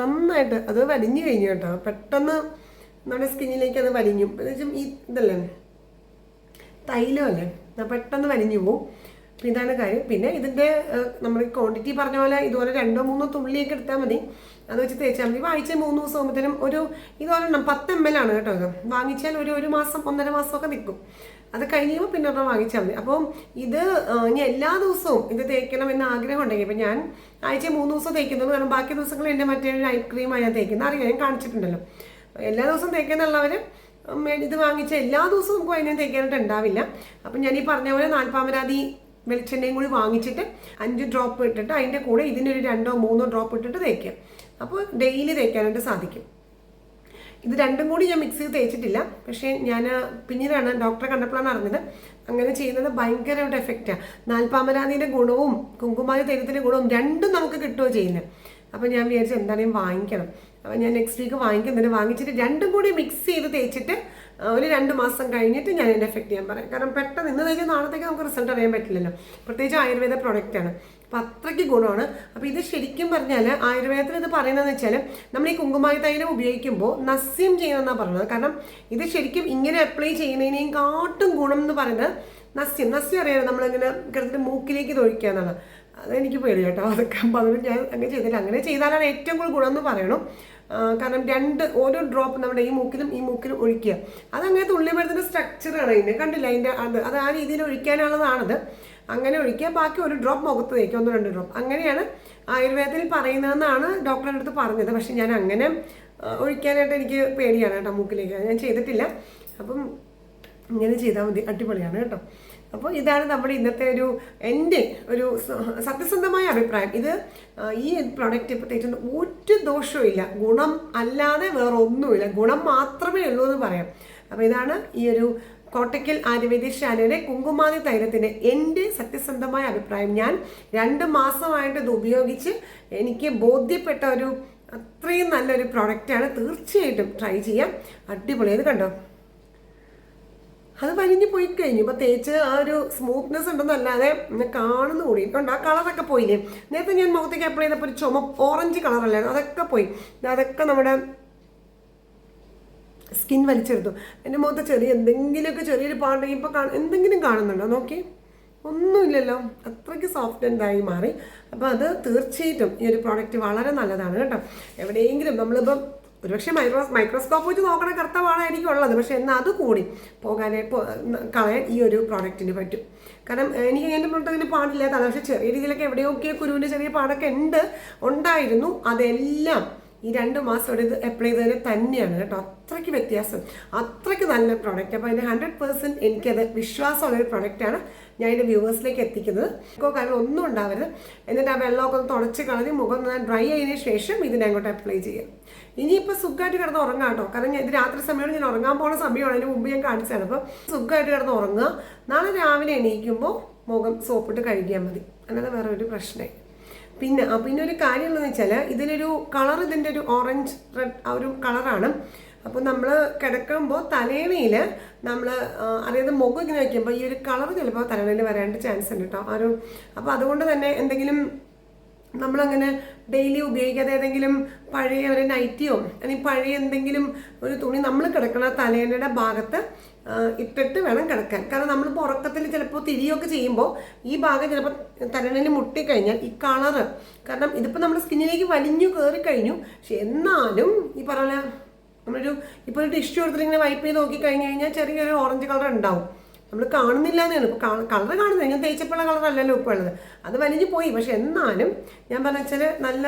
നന്നായിട്ട് അത് വലിഞ്ഞു കഴിഞ്ഞു കേട്ടോ. പെട്ടെന്ന് നമ്മുടെ സ്കിന്നിലേക്ക് അത് വലിഞ്ഞു. എന്നുവെച്ചാൽ ഈ ഇതല്ലേ? തൈലമല്ലേ അത് പെട്ടെന്ന് വലിഞ്ഞു പോവും. ഇതാണ് കാര്യം. പിന്നെ ഇതിന്റെ നമ്മൾ ക്വാണ്ടിറ്റി പറഞ്ഞ പോലെ ഇതുപോലെ രണ്ടോ മൂന്നോ തുള്ളിയൊക്കെ എടുത്താൽ മതി. അത് വെച്ച് തേച്ചാൽ മതി. ഇപ്പോൾ മൂന്ന് ദിവസം ആകുമ്പോഴത്തേനും ഒരു ഇതുപോലെ പത്ത് എം എൽ ആണ് കേട്ടോ ഇത്. വാങ്ങിച്ചാൽ ഒരു ഒരു മാസം ഒന്നര മാസമൊക്കെ നിൽക്കും. അത് കഴിയുമ്പോൾ പിന്നെ ഒരെണ്ണം വാങ്ങിച്ചാൽ മതി. അപ്പം ഇത് ഇനി എല്ലാ ദിവസവും ഇത് തേക്കണം എന്ന് ആഗ്രഹം ഉണ്ടെങ്കിൽ ഇപ്പം ഞാൻ ആഴ്ച മൂന്ന് ദിവസം തേക്കുന്നുള്ളൂ. കാരണം ബാക്കി ദിവസങ്ങൾ എന്റെ മറ്റേ ഐ ക്രീമാണ് ഞാൻ തേക്കുന്നത് അറിയാം ഞാൻ കാണിച്ചിട്ടുണ്ടല്ലോ. എല്ലാ ദിവസവും തേക്കുന്നുള്ളവർ ഇത് വാങ്ങിച്ച എല്ലാ ദിവസവും നമുക്ക് അതിനെ തേക്കാനായിട്ട് ഉണ്ടാവില്ല. അപ്പം ഞാൻ ഈ പറഞ്ഞ പോലെ നാൽപ്പാമരാതി വെളിച്ചെണ്ണയും കൂടി വാങ്ങിച്ചിട്ട് അഞ്ച് ഡ്രോപ്പ് ഇട്ടിട്ട് അതിന്റെ കൂടെ ഇതിനൊരു രണ്ടോ മൂന്നോ ഡ്രോപ്പ് ഇട്ടിട്ട് തേക്കുക. അപ്പോൾ ഡെയിലി തേക്കാനായിട്ട് സാധിക്കും. ഇത് രണ്ടും കൂടി ഞാൻ മിക്സ് ചെയ്ത് തേച്ചിട്ടില്ല. പക്ഷേ ഞാൻ പിന്നീടാണ് ഡോക്ടറെ കണ്ടപ്പോഴാണ് അറിഞ്ഞത്. അങ്ങനെ ചെയ്യുന്നത് ഭയങ്കര ഭയങ്കരമായിട്ട് എഫക്റ്റാണ് നാൽപ്പാമരാതിന്റെ ഗുണവും കുങ്കുമാരി തൈലത്തിന്റെ ഗുണവും രണ്ടും നമുക്ക് കിട്ടുകയോ ചെയ്യുന്നത്. അപ്പോൾ ഞാൻ വിചാരിച്ചു എന്താണെങ്കിലും വാങ്ങിക്കണം. അപ്പോൾ ഞാൻ നെക്സ്റ്റ് വീക്ക് വാങ്ങിക്കുന്നുണ്ട് വാങ്ങിച്ചിട്ട് രണ്ടും കൂടി മിക്സ് ചെയ്ത് തേച്ചിട്ട് ഒരു രണ്ട് മാസം കഴിഞ്ഞിട്ട് ഞാൻ എന്റെ എഫക്റ്റ് ചെയ്യാൻ പറയാം. കാരണം പെട്ടെന്ന് ഇന്ന് തേച്ച് നാളത്തേക്ക് നമുക്ക് റിസൾട്ട് അറിയാൻ പറ്റില്ലല്ലോ. പ്രത്യേകിച്ച് ആയുർവേദ പ്രൊഡക്റ്റാണ് അപ്പം അത്രയ്ക്ക് ഗുണമാണ്. അപ്പോൾ ഇത് ശരിക്കും പറഞ്ഞാൽ ആയുർവേദത്തിൽ ഇത് പറയുന്നതെന്ന് വെച്ചാൽ നമ്മൾ ഈ കുങ്കുമായി തൈലം ഉപയോഗിക്കുമ്പോൾ നസ്യം ചെയ്യണമെന്നാണ് പറയുന്നത്. കാരണം ഇത് ശരിക്കും ഇങ്ങനെ അപ്ലൈ ചെയ്യുന്നതിനേയും കാട്ടും ഗുണം എന്ന് പറയുന്നത് നസ്യം. നസ്യം അറിയാതെ നമ്മളിങ്ങനെ കിടന്നിട്ട് മൂക്കിലേക്ക് തൊഴിക്കുക എന്നാണ്. അതെനിക്ക് പേടി കേട്ടോ അതൊക്കെ. പറഞ്ഞു ഞാൻ അങ്ങനെ ചെയ്തില്ല അങ്ങനെ ചെയ്താലാണ് ഏറ്റവും കൂടുതൽ ഗുണം എന്ന് പറയണം. കാരണം രണ്ട് ഓരോ ഡ്രോപ്പ് നമ്മുടെ ഈ മൂക്കിലും ഈ മൂക്കിലും ഒഴിക്കുക. അതങ്ങനെ തുള്ളിമരത്തിന്റെ സ്ട്രക്ചറാണ് അതിന്റെ കണ്ടില്ല? അതിന്റെ അത് അത് ആ രീതിയിൽ ഒഴിക്കാനുള്ളതാണത്. അങ്ങനെ ഒഴിക്കുക ബാക്കി ഒരു ഡ്രോപ്പ് മുഖത്ത് തേക്കുക ഒന്ന് രണ്ട് ഡ്രോപ്പ് അങ്ങനെയാണ് ആയുർവേദത്തിൽ പറയുന്നതെന്നാണ് ഡോക്ടറുടെ അടുത്ത് പറഞ്ഞത്. പക്ഷെ ഞാൻ അങ്ങനെ ഒഴിക്കാനായിട്ട് എനിക്ക് പേടിയാണ് കേട്ടോ മൂക്കിലേക്ക്. ഞാൻ ചെയ്തിട്ടില്ല. അപ്പം ഇങ്ങനെ ചെയ്താൽ മതി. അടിപൊളിയാണ് കേട്ടോ. അപ്പോൾ ഇതാണ് നമ്മുടെ ഇന്നത്തെ ഒരു എന്റെ ഒരു സത്യസന്ധമായ അഭിപ്രായം. ഇത് ഈ പ്രൊഡക്റ്റ് ഇപ്പോൾ തേച്ചുകൊണ്ട് ഒരു ദോഷവും ഇല്ല. ഗുണം അല്ലാതെ വേറെ ഒന്നുമില്ല ഗുണം മാത്രമേ ഉള്ളൂ എന്ന് പറയാം. അപ്പോൾ ഇതാണ് ഈ ഒരു കോട്ടയ്ക്കൽ ആയുർവേദശാലയുടെ കുങ്കുമാതി തൈലത്തിന് എന്റെ സത്യസന്ധമായ അഭിപ്രായം ഞാൻ രണ്ട് മാസമായിട്ട് ഇത് ഉപയോഗിച്ച് എനിക്ക് ബോധ്യപ്പെട്ട ഒരു അത്രയും നല്ലൊരു പ്രോഡക്റ്റാണ് തീർച്ചയായിട്ടും ട്രൈ ചെയ്യാം. അടിപൊളി. ഇത് കണ്ടോ? അത് വലിഞ്ഞു പോയി കഴിഞ്ഞു. ഇപ്പോൾ തേച്ച് ആ ഒരു സ്മൂത്ത്നെസ് ഉണ്ടെന്നല്ലാതെ കാണുന്നു കൂടി. കണ്ടോ? ആ കളറൊക്കെ പോയില്ലേ? നേരത്തെ ഞാൻ മുഖത്തേക്ക് അപ്ലൈ ചെയ്തപ്പോൾ ഒരു ചുമ ഓറഞ്ച് കളറല്ലായിരുന്നു അതൊക്കെ പോയി. അതൊക്കെ നമ്മുടെ സ്കിൻ വലിച്ചെടുത്തു. എന്റെ മുഖത്ത് ചെറിയ എന്തെങ്കിലുമൊക്കെ ചെറിയൊരു പാടുണ്ടെങ്കിൽ ഇപ്പോൾ കാണ എന്തെങ്കിലും കാണുന്നുണ്ടോ? നോക്കി. ഒന്നുമില്ലല്ലോ. അത്രയ്ക്ക് സോഫ്റ്റ് ആയി മാറി. അപ്പോൾ അത് തീർച്ചയായിട്ടും ഈ ഒരു പ്രോഡക്റ്റ് വളരെ നല്ലതാണ് കേട്ടോ. എവിടെയെങ്കിലും നമ്മളിപ്പം ഒരുപക്ഷെ മൈക്രോ മൈക്രോസ്കോപ്പ് വെച്ച് നോക്കണ കറുത്തവാളായിരിക്കും ഉള്ളത്. പക്ഷേ എന്നാൽ അത് കൂടി പോകാനായി കളയാൻ ഈ ഒരു പ്രോഡക്റ്റിന് പറ്റും. കാരണം എനിക്ക് എന്റെ മുട്ടതിന് പാടില്ലാത്തതാണ്. പക്ഷേ ചെറിയ രീതിയിലൊക്കെ എവിടെയൊക്കെ കുരുവിന്റെ ചെറിയ പാടൊക്കെ ഉണ്ട്. ഉണ്ടായിരുന്നു. അതെല്ലാം ഈ രണ്ട് മാസം ഒരു ഇത് അപ്ലൈ ചെയ്തതിന് തന്നെയാണ് കേട്ടോ. അത്രയ്ക്ക് വ്യത്യാസം. അത്രയ്ക്ക് നല്ല പ്രോഡക്റ്റ് അപ്പോൾ അതിന്റെ ഹൺഡ്രഡ് പേഴ്സന്റ് എനിക്കത് വിശ്വാസമുള്ളൊരു പ്രൊഡക്റ്റാണ് ഞാൻ എന്റെ വ്യൂവേഴ്സിലേക്ക് എത്തിക്കുന്നത്. ഇപ്പോൾ കാര്യം ഒന്നും ഉണ്ടാവരുത്. എന്നിട്ട് ആ വെള്ളമൊക്കെ ഒന്ന് തുടച്ച് കളഞ്ഞ് മുഖം ഞാൻ ഡ്രൈ ആയതിനു ശേഷം ഇതിനെ അങ്ങോട്ട് അപ്ലൈ ചെയ്യാം. ഇനിയിപ്പോൾ സുഖമായിട്ട് കിടന്ന് ഉറങ്ങാം കേട്ടോ. കാരണം ഞാൻ ഇത് രാത്രി സമയമാണ് ഞാൻ ഉറങ്ങാൻ പോകുന്ന സമയമാണ്. അതിന് മുമ്പ് ഞാൻ കാണിച്ചതാണ്. അപ്പോൾ സുഖമായിട്ട് കിടന്ന് ഉറങ്ങുക. നാളെ രാവിലെ എണീക്കുമ്പോൾ മുഖം സോപ്പിട്ട് കഴുകിയാൽ മതി. അല്ലാതെ വേറെ ഒരു പ്രശ്നമായി പിന്നെ പിന്നെ ഒരു കാര്യം എന്ന് വെച്ചാൽ ഇതിലൊരു കളർ ഇതിന്റെ ഒരു ഓറഞ്ച് റെഡ് ആ ഒരു കളറാണ് അപ്പോൾ നമ്മൾ കിടക്കുമ്പോൾ തലേണയിൽ നമ്മൾ അറിയാതെ മുഖം ഇങ്ങനെ വയ്ക്കുമ്പോൾ ഈ ഒരു കളർ ചിലപ്പോൾ തലേണയിൽ വരാണ്ട് ചാൻസ് ഉണ്ട് കേട്ടോ ആ ഒരു അപ്പോൾ അതുകൊണ്ട് തന്നെ എന്തെങ്കിലും നമ്മളങ്ങനെ ഡെയിലി ഉപയോഗിക്കാതെ ഏതെങ്കിലും പഴയ ഒരു നൈറ്റിയോ അല്ലെങ്കിൽ പഴയ എന്തെങ്കിലും ഒരു തുണി നമ്മൾ കിടക്കുന്ന തലേണയുടെ ഭാഗത്ത് ഇട്ടിട്ട് വേണം കിടക്കാൻ. കാരണം നമ്മളിപ്പോൾ ഉറക്കത്തിൽ ചിലപ്പോൾ തിരിയൊക്കെ ചെയ്യുമ്പോൾ ഈ ഭാഗം ചിലപ്പോൾ തലേണയിൽ മുട്ടിക്കഴിഞ്ഞാൽ ഈ കളറ് കാരണം ഇതിപ്പോൾ നമ്മുടെ സ്കിന്നിലേക്ക് വലിഞ്ഞു കയറി കഴിഞ്ഞു. പക്ഷെ എന്നാലും ഈ പറഞ്ഞ നമ്മളൊരു ഇപ്പോൾ ഒരു ടിഷ്യൂ എടുത്തിട്ട് ഇങ്ങനെ വൈപ്പ് ചെയ്ത് നോക്കി കഴിഞ്ഞ് കഴിഞ്ഞാൽ ചെറിയൊരു ഓറഞ്ച് കളർ ഉണ്ടാവും. നമ്മൾ കാണുന്നില്ല എന്നാണ് ഇപ്പോൾ കളർ കാണുന്നത് ഞാൻ തേച്ചപ്പോഴുള്ള ഇപ്പോൾ ഉള്ളത്. അത് വലിഞ്ഞു പോയി. പക്ഷെ എന്നാലും ഞാൻ പറഞ്ഞ വെച്ചാൽ നല്ല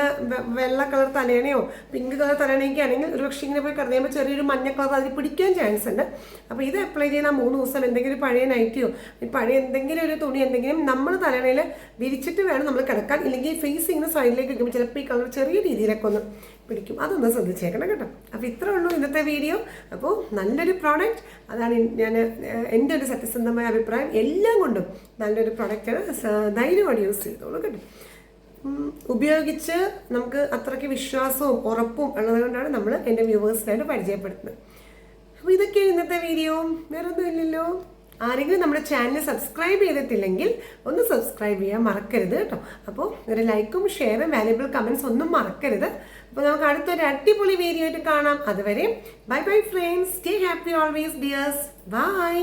വെള്ള കളർ തലേണയോ പിങ്ക് കളർ തലേണയൊക്കെ ആണെങ്കിൽ ഒരു പക്ഷേ ഇങ്ങനെ പോയി കിടന്നു കഴിയുമ്പോൾ ചെറിയൊരു മഞ്ഞ കളർ അതിൽ പിടിക്കാൻ ചാൻസ് ഉണ്ട്. അപ്പോൾ ഇത് അപ്ലൈ ചെയ്യുന്ന മൂന്ന് ദിവസം എന്തെങ്കിലും പഴയ നൈറ്റിയോ പഴയ എന്തെങ്കിലും ഒരു തുണി എന്തെങ്കിലും നമ്മൾ തലേണയിൽ വിരിച്ചിട്ട് വേണം നമ്മൾ കിടക്കാൻ. ഇല്ലെങ്കിൽ ഫേസ് ഇങ്ങനെ സൈഡിലേക്ക് വയ്ക്കുമ്പോൾ ചിലപ്പോൾ ഈ കളർ ചെറിയ രീതിയിലൊക്കെ ഒന്ന് പിടിക്കും. അതൊന്ന് ശ്രദ്ധിച്ചേക്കണം കേട്ടോ. അപ്പോൾ ഇത്രേ ഉള്ളൂ ഇന്നത്തെ വീഡിയോ. അപ്പോൾ നല്ലൊരു പ്രോഡക്റ്റ് അതാണ് ഞാൻ എന്റെ ഒരു സത്യസന്ധമായ അഭിപ്രായം. എല്ലാം കൊണ്ടും നല്ലൊരു പ്രോഡക്റ്റാണ് ധൈര്യമാണ് യൂസ് ചെയ്തോളൂ കേട്ടോ. ഉപയോഗിച്ച് നമുക്ക് അത്രയ്ക്ക് വിശ്വാസവും ഉറപ്പും ഉള്ളത് കൊണ്ടാണ് നമ്മൾ എന്റെ വ്യൂവേഴ്സിനായിട്ട് പരിചയപ്പെടുത്തുന്നത്. അപ്പോൾ ഇതൊക്കെയാണ് ഇന്നത്തെ വീഡിയോ. വേറെ ഒന്നും ഇല്ലല്ലോ. ആരെങ്കിലും നമ്മുടെ ചാനൽ സബ്സ്ക്രൈബ് ചെയ്തിട്ടില്ലെങ്കിൽ ഒന്ന് സബ്സ്ക്രൈബ് ചെയ്യാൻ മറക്കരുത് കേട്ടോ. അപ്പോൾ ഒരു ലൈക്കും ഷെയറും വാല്യബിൾ കമൻസ് ഒന്നും മറക്കരുത്. അപ്പോൾ നമുക്ക് അടുത്തൊരു അടിപൊളി വീഡിയോ ആയിട്ട് കാണാം. അതുവരെ bye bye friends stay happy always dears bye